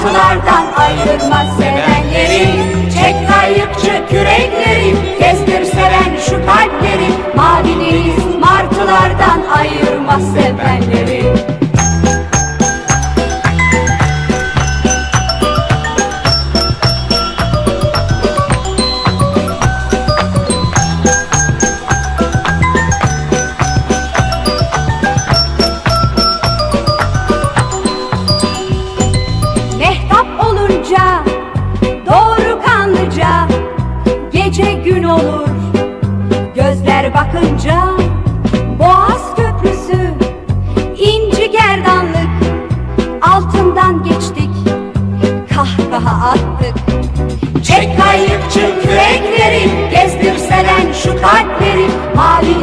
martılardan ayırma sevenleri. Çek kayıkçı kürekleri gezdir seven şu kalpleri. Mavi deniz martılardan ayırma sevenleri olur. Gözler bakınca Boğaz köprüsü inci gerdanlık. Altından geçtik kahkaha attık. Çek kayıkçı kürekleri gezdirseler şu kalpleri. Mavi